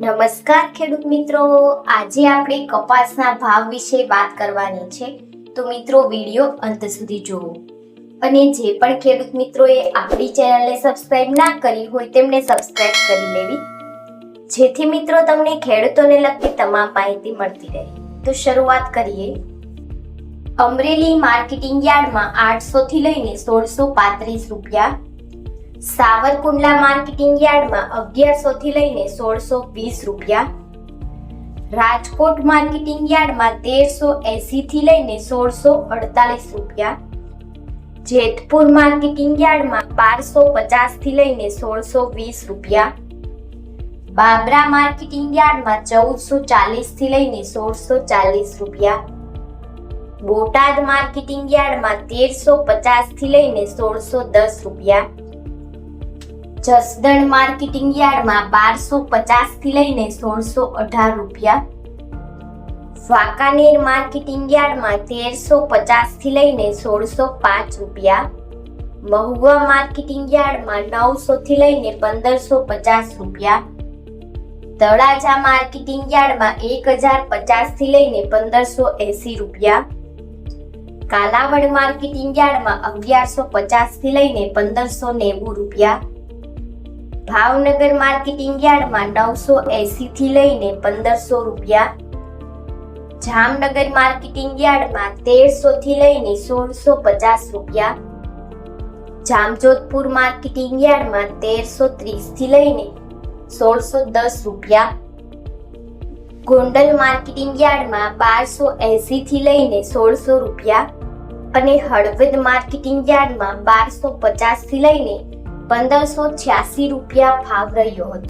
નમસ્કાર ખેડૂત મિત્રો. આજે આપણે કપાસના ભાવ વિશે વાત કરવાની છે. તો મિત્રો, વીડિયો અંત સુધી જુઓ. અને જે પણ ખેડૂત મિત્રોએ આપણી ચેનલને સબસ્ક્રાઇબ ના કરી હોય તેમણે સબસ્ક્રાઇબ કરી લેવી. જેથી મિત્રો, તમને ખેડૂતોને લગતી તમામ માહિતી મળતી રહે. તો શરૂઆત કરીએ. અમરેલી માર્કેટિંગ યાર્ડમાં આઠસો થી લઈને સોળસો પાંત્રીસ રૂપિયા સાવરકુંડલા માર્કેટિંગ યાર્ડમાં અગિયારસો થી લઈને સોળસો વીસ રૂપિયા. રાજકોટ માર્કેટિંગ યાર્ડમાં તેરસો એસી થી લઈને સોળસો અડતાલીસ રૂપિયા. જેતપુર માર્કેટિંગ યાર્ડમાં બારસો પચાસથી લઈને સોળસો વીસ રૂપિયા. બાબરા માર્કેટિંગ યાર્ડમાં ચૌદસો ચાલીસથી લઈને સોળસો ચાલીસ રૂપિયા. બોટાદ માર્કેટિંગ યાર્ડમાં તેરસો પચાસથી લઈને સોળસો દસ રૂપિયા. જસદણ માર્કેટિંગ યાર્ડમાં બારસો પચાસથી લઈને સોળસો અઢાર રૂપિયા. વાંકાનેર માર્કેટિંગ યાર્ડમાં તેરસો પચાસથી લઈને સોળસો પાંચ રૂપિયા. મહુવા માર્કેટિંગ યાર્ડમાં નવસો થી લઈને પંદરસો પચાસ રૂપિયા. તળાજા માર્કેટિંગ યાર્ડમાં એક હજાર પચાસથી લઈને પંદરસો એસી રૂપિયા. કાલાવડ માર્કેટિંગ યાર્ડમાં અગિયારસો પચાસથી લઈને પંદરસો નેવું રૂપિયા. ભાવનગર માર્કેટિંગ યાર્ડમાં નવસો એસી થી લઈને પંદરસો રૂપિયા, જામનગર માર્કેટિંગ યાર્ડમાં તેરસો થી લઈને સોળસો પચાસ રૂપિયા, જામજોધપુર માર્કેટિંગ યાર્ડમાં તેરસો ત્રીસથી લઈને સોળસો દસ રૂપિયા, ગોંડલ માર્કેટિંગ યાર્ડમાં બારસો એસી થી લઈને સોળસો રૂપિયા અને હળવદ માર્કેટિંગ યાર્ડમાં બારસો પચાસથી લઈને પંદરસો છ્યાસી રૂપિયા ભાવ રહ્યો હતો.